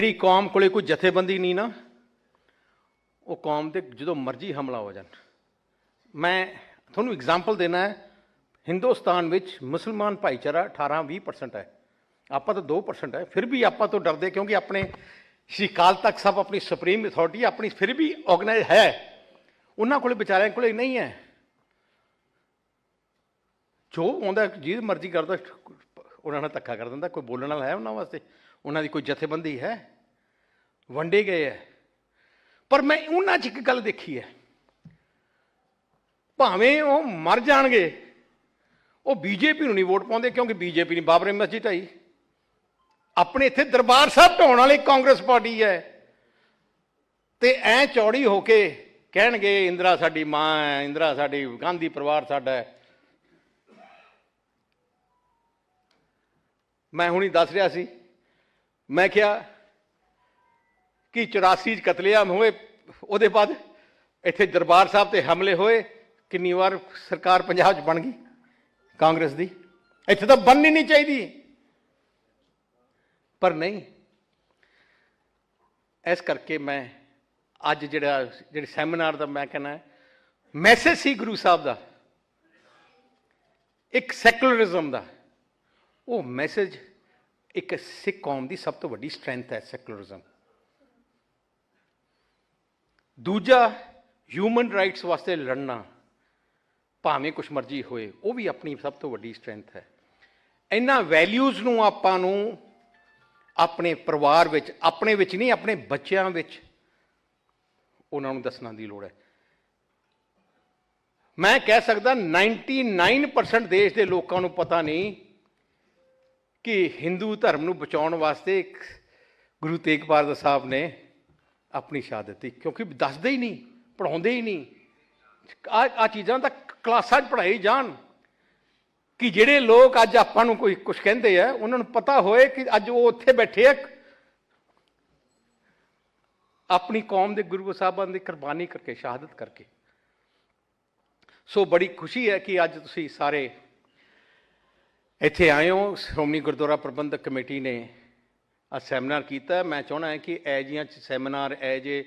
ਜਿਹੜੀ ਕੌਮ ਕੋਲੇ ਕੋਈ ਜਥੇਬੰਦੀ ਨਹੀਂ ਨਾ, ਉਹ ਕੌਮ ਤੇ ਜਦੋਂ ਮਰਜ਼ੀ ਹਮਲਾ ਹੋ ਜਾਣ। ਮੈਂ ਤੁਹਾਨੂੰ ਐਗਜ਼ਾਮਪਲ ਦੇਣਾ ਹੈ, ਹਿੰਦੁਸਤਾਨ ਵਿੱਚ ਮੁਸਲਮਾਨ ਭਾਈਚਾਰਾ 18 20% ਹੈ। ਆਪਾਂ ਤਾਂ 2% ਹੈ, ਫਿਰ ਵੀ ਆਪਾਂ ਤੋਂ ਡਰਦੇ ਕਿਉਂਕਿ ਆਪਣੇ ਸ਼੍ਰੀ ਅਕਾਲ ਤਖਤ ਸਾਹਿਬ ਆਪਣੀ ਸੁਪਰੀਮ ਅਥਾਰਟੀ ਆਪਣੀ ਫਿਰ ਵੀ ਆਰਗੇਨਾਈਜ਼ ਹੈ। ਉਹਨਾਂ ਕੋਲੇ ਵਿਚਾਰਿਆਂ ਕੋਲੇ ਨਹੀਂ ਹੈ। ਜੋ ਆਉਂਦਾ, ਜਿਹਦੀ ਮਰਜ਼ੀ ਕਰਦਾ, ਉਹਨਾਂ ਨਾਲ ਧੱਕਾ ਕਰ ਦਿੰਦਾ, ਕੋਈ ਬੋਲਣ ਵਾਲਾ ਹੈ ਉਹਨਾਂ ਵਾਸਤੇ। ਉਹਨਾਂ ਦੀ ਕੋਈ ਜਥੇਬੰਦੀ ਹੈ? ਵੰਡੇ ਗਏ ਹੈ। ਪਰ ਮੈਂ ਉਹਨਾਂ 'ਚ ਇੱਕ ਗੱਲ ਦੇਖੀ ਹੈ। ਭਾਵੇਂ ਉਹ ਮਰ ਜਾਣਗੇ, ਉਹ ਬੀਜੇਪੀ ਨੂੰ ਨਹੀਂ ਵੋਟ ਪਾਉਂਦੇ ਕਿਉਂਕਿ ਬੀਜੇਪੀ ਨੇ ਬਾਬਰੀ ਮਸਜਿਦ ਢਾਈ ਆਪਣੇ ਇੱਥੇ ਦਰਬਾਰ ਸਾਹਿਬ ਢਾਉਣ ਵਾਲੀ ਕਾਂਗਰਸ ਪਾਰਟੀ ਹੈ। ਤੇ ਐ ਚੌੜੀ ਹੋ ਕੇ ਕਹਿਣਗੇ, ਇੰਦਰਾ ਸਾਡੀ ਮਾਂ ਹੈ, ਇੰਦਰਾ ਸਾਡੀ ਗਾਂਧੀ ਪਰਿਵਾਰ ਸਾਡਾ ਹੈ। ਮੈਂ ਹੁਣੀ ਦੱਸ ਰਿਹਾ ਸੀ ਮੈਂ ਕਿਹਾ ਕਿ 84 ਚ ਕਤਲੇਆਮ ਹੋਏ, ਉਹਦੇ ਬਾਅਦ ਇੱਥੇ ਦਰਬਾਰ ਸਾਹਿਬ ਤੇ ਹਮਲੇ ਹੋਏ, ਕਿੰਨੀ ਵਾਰ ਸਰਕਾਰ ਪੰਜਾਬ 'ਚ ਬਣ ਗਈ ਕਾਂਗਰਸ ਦੀ। ਇੱਥੇ ਤਾਂ ਬਣਨੀ ਨਹੀਂ ਚਾਹੀਦੀ। ਪਰ ਨਹੀਂ, ਇਸ ਕਰਕੇ ਮੈਂ ਅੱਜ ਜਿਹੜਾ, ਜਿਹੜੇ ਸੈਮੀਨਾਰ ਦਾ ਮੈਂ ਕਹਿੰਦਾ, ਮੈਸੇਜ ਸੀ ਗੁਰੂ ਸਾਹਿਬ ਦਾ, ਇੱਕ ਸੈਕੂਲਰਿਜ਼ਮ ਦਾ, ਉਹ ਮੈਸੇਜ ਇੱਕ ਸਿੱਖ ਕੌਮ ਦੀ ਸਭ ਤੋਂ ਵੱਡੀ ਸਟਰੈਂਥ ਹੈ ਸੈਕੂਲਰਿਜ਼ਮ। ਦੂਜਾ ਹਿਊਮਨ ਰਾਈਟਸ ਵਾਸਤੇ ਲੜਨਾ, ਭਾਵੇਂ ਕੁਛ ਮਰਜ਼ੀ ਹੋਏ, ਉਹ ਵੀ ਆਪਣੀ ਸਭ ਤੋਂ ਵੱਡੀ ਸਟਰੈਂਥ ਹੈ। ਇਹਨਾਂ ਵੈਲਿਊਜ਼ ਨੂੰ ਆਪਾਂ ਨੂੰ ਆਪਣੇ ਪਰਿਵਾਰ ਵਿੱਚ, ਆਪਣੇ ਵਿੱਚ ਨਹੀਂ, ਆਪਣੇ ਬੱਚਿਆਂ ਵਿੱਚ ਉਹਨਾਂ ਨੂੰ ਦੱਸਣ ਦੀ ਲੋੜ ਹੈ। ਮੈਂ ਕਹਿ ਸਕਦਾ 99% ਦੇਸ਼ ਦੇ ਲੋਕਾਂ ਨੂੰ ਪਤਾ ਨਹੀਂ ਕਿ ਹਿੰਦੂ ਧਰਮ ਨੂੰ ਬਚਾਉਣ ਵਾਸਤੇ ਗੁਰੂ ਤੇਗ ਬਹਾਦਰ ਸਾਹਿਬ ਨੇ ਆਪਣੀ ਸ਼ਹਾਦਤ ਦਿੱਤੀ। ਕਿਉਂਕਿ ਦੱਸਦੇ ਹੀ ਨਹੀਂ ਪੜਾਉਂਦੇ ਹੀ ਨਹੀਂ। ਆ ਆ ਚੀਜ਼ਾਂ ਤਾਂ ਕਲਾਸਾਂ 'ਚ ਪੜ੍ਹਾਈ ਜਾਣ। ਕਿ ਜਿਹੜੇ ਲੋਕ ਅੱਜ ਆਪਾਂ ਨੂੰ ਕੋਈ ਕੁਝ ਕਹਿੰਦੇ ਆ, ਉਹਨਾਂ ਨੂੰ ਪਤਾ ਹੋਏ ਕਿ ਅੱਜ ਉਹ ਉੱਥੇ ਬੈਠੇ ਆ। ਆਪਣੀ ਕੌਮ ਦੇ ਗੁਰੂ ਸਾਹਿਬਾਨ ਦੀ ਕੁਰਬਾਨੀ ਕਰਕੇ, ਸ਼ਹਾਦਤ ਕਰਕੇ। ਸੋ ਬੜੀ ਖੁਸ਼ੀ ਹੈ ਕਿ ਅੱਜ ਤੁਸੀਂ ਸਾਰੇ ਇੱਥੇ ਆਏ ਹੋ, ਸ਼੍ਰੋਮਣੀ ਗੁਰਦੁਆਰਾ ਪ੍ਰਬੰਧਕ ਕਮੇਟੀ ਨੇ ਆ ਸੈਮੀਨਾਰ ਕੀਤਾ ਮੈਂ ਚਾਹਣਾ ਹੈ ਕਿ ਐ ਜੀਆਂ ਚ ਸੈਮੀਨਾਰ ਐ ਜੇ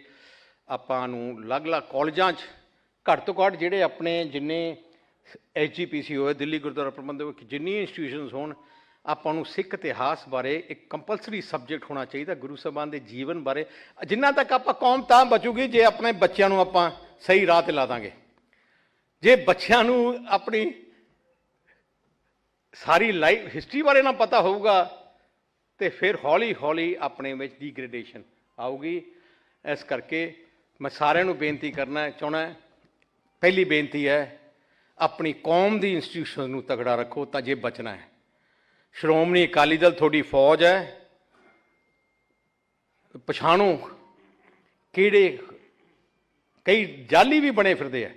ਆਪਾਂ ਨੂੰ ਅਲੱਗ-ਅਲੱਗ ਕਾਲਜਾਂ 'ਚ ਘੱਟ ਤੋਂ ਘੱਟ ਜਿਹੜੇ ਆਪਣੇ ਜਿੰਨੇ ਐਚਜੀਪੀਸੀ ਹੋਏ, ਦਿੱਲੀ ਗੁਰਦੁਆਰਾ ਪ੍ਰਬੰਧਕ ਜਿੰਨੀ ਇੰਸਟੀਟਿਊਸ਼ਨਸ ਹੋਣ, ਆਪਾਂ ਨੂੰ ਸਿੱਖ ਇਤਿਹਾਸ ਬਾਰੇ ਇੱਕ ਕੰਪਲਸਰੀ ਸਬਜੈਕਟ ਹੋਣਾ ਚਾਹੀਦਾ ਗੁਰੂ ਸਾਹਿਬਾਨ ਦੇ ਜੀਵਨ ਬਾਰੇ। ਜਿੰਨਾ ਤੱਕ ਆਪਾਂ ਕੌਮ ਤਾਂ ਬਚੂਗੀ, ਜੇ ਆਪਣੇ ਬੱਚਿਆਂ ਨੂੰ ਆਪਾਂ ਸਹੀ ਰਾਹ ਤੇ ਲਾ ਦਾਂਗੇ। ਜੇ ਬੱਚਿਆਂ ਨੂੰ ਆਪਣੀ ਸਾਰੀ ਲਾਈਫ ਹਿਸਟਰੀ ਬਾਰੇ ਨਾ ਪਤਾ ਹੋਊਗਾ ਤੇ ਫਿਰ ਹੌਲੀ ਹੌਲੀ ਆਪਣੇ ਵਿੱਚ ਡੀਗ੍ਰੇਡੇਸ਼ਨ ਆਊਗੀ। ਇਸ ਕਰਕੇ ਮੈਂ ਸਾਰਿਆਂ ਨੂੰ ਬੇਨਤੀ ਕਰਨਾ ਚਾਹਣਾ ਪਹਿਲੀ ਬੇਨਤੀ ਹੈ, ਆਪਣੀ ਕੌਮ ਦੀ ਇੰਸਟੀਟਿਊਸ਼ਨ ਨੂੰ ਤਗੜਾ ਰੱਖੋ ਤਾਂ ਜੇ ਬਚਣਾ ਹੈ। ਸ਼੍ਰੋਮਣੀ ਅਕਾਲੀ ਦਲ ਤੁਹਾਡੀ ਫੌਜ ਹੈ। ਪਛਾਣੋ ਕਿਹੜੇ, ਕਈ ਜਾਲੀ ਵੀ ਬਣੇ ਫਿਰਦੇ ਆ,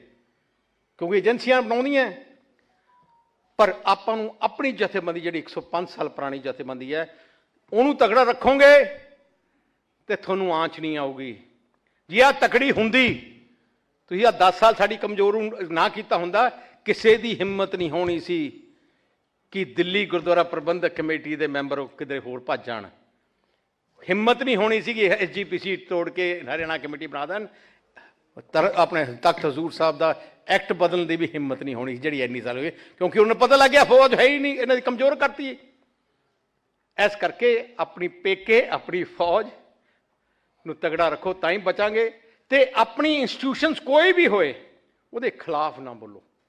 ਕਿਉਂਕਿ ਏਜੰਸੀਆਂ ਬਣਾਉਂਦੀਆਂ ਪਰ ਆਪਾਂ ਨੂੰ ਆਪਣੀ ਜਥੇਬੰਦੀ ਜਿਹੜੀ 105 ਸਾਲ ਪੁਰਾਣੀ ਜਥੇਬੰਦੀ ਹੈ, ਉਹਨੂੰ ਤਗੜਾ ਰੱਖੋਗੇ ਤੇ ਤੁਹਾਨੂੰ ਆਂਚ ਨਹੀਂ ਆਊਗੀ। ਜੇ ਆ ਤਕੜੀ ਹੁੰਦੀ, ਤੁਸੀਂ ਆ 10 ਸਾਲ ਸਾਡੀ ਕਮਜ਼ੋਰ ਨਾ ਕੀਤਾ ਹੁੰਦਾ, ਕਿਸੇ ਦੀ ਹਿੰਮਤ ਨਹੀਂ ਹੋਣੀ ਸੀ ਕਿ ਦਿੱਲੀ ਗੁਰਦੁਆਰਾ ਪ੍ਰਬੰਧਕ ਕਮੇਟੀ ਦੇ ਮੈਂਬਰ ਕਿਧਰੇ ਹੋਰ ਭੱਜ ਜਾਣ। ਹਿੰਮਤ ਨਹੀਂ ਹੋਣੀ ਸੀ ਕਿ ਐਸਜੀਪੀਸੀ ਤੋੜ ਕੇ ਹਰਿਆਣਾ ਕਮੇਟੀ ਬਣਾ ਦੇਣ। ਤਰ ਆਪਣੇ ਤਖਤ ਹਜ਼ੂਰ ਸਾਹਿਬ ਦਾ ਐਕਟ ਬਦਲਣ ਦੀ ਵੀ ਹਿੰਮਤ ਨਹੀਂ ਹੋਣੀ ਜਿਹੜੀ ਇੰਨੀ ਸਾਲ ਹੋਏ ਕਿਉਂਕਿ ਉਹਨੂੰ ਪਤਾ ਲੱਗ ਗਿਆ ਫੌਜ ਹੈ ਹੀ ਨਹੀਂ, ਇਹਨਾਂ ਦੀ ਕਮਜ਼ੋਰ ਕਰਤੀ ਇਸ ਕਰਕੇ ਆਪਣੀ ਪੇਕੇ, ਆਪਣੀ ਫੌਜ ਨੂੰ ਤਗੜਾ ਰੱਖੋ, ਤਾਂ ਹੀ ਬਚਾਂਗੇ ਤੇ ਆਪਣੀ ਇੰਸਟੀਟਿਊਸ਼ਨਸ ਕੋਈ ਵੀ ਹੋਏ, ਉਹਦੇ ਖਿਲਾਫ ਨਾ ਬੋਲੋ।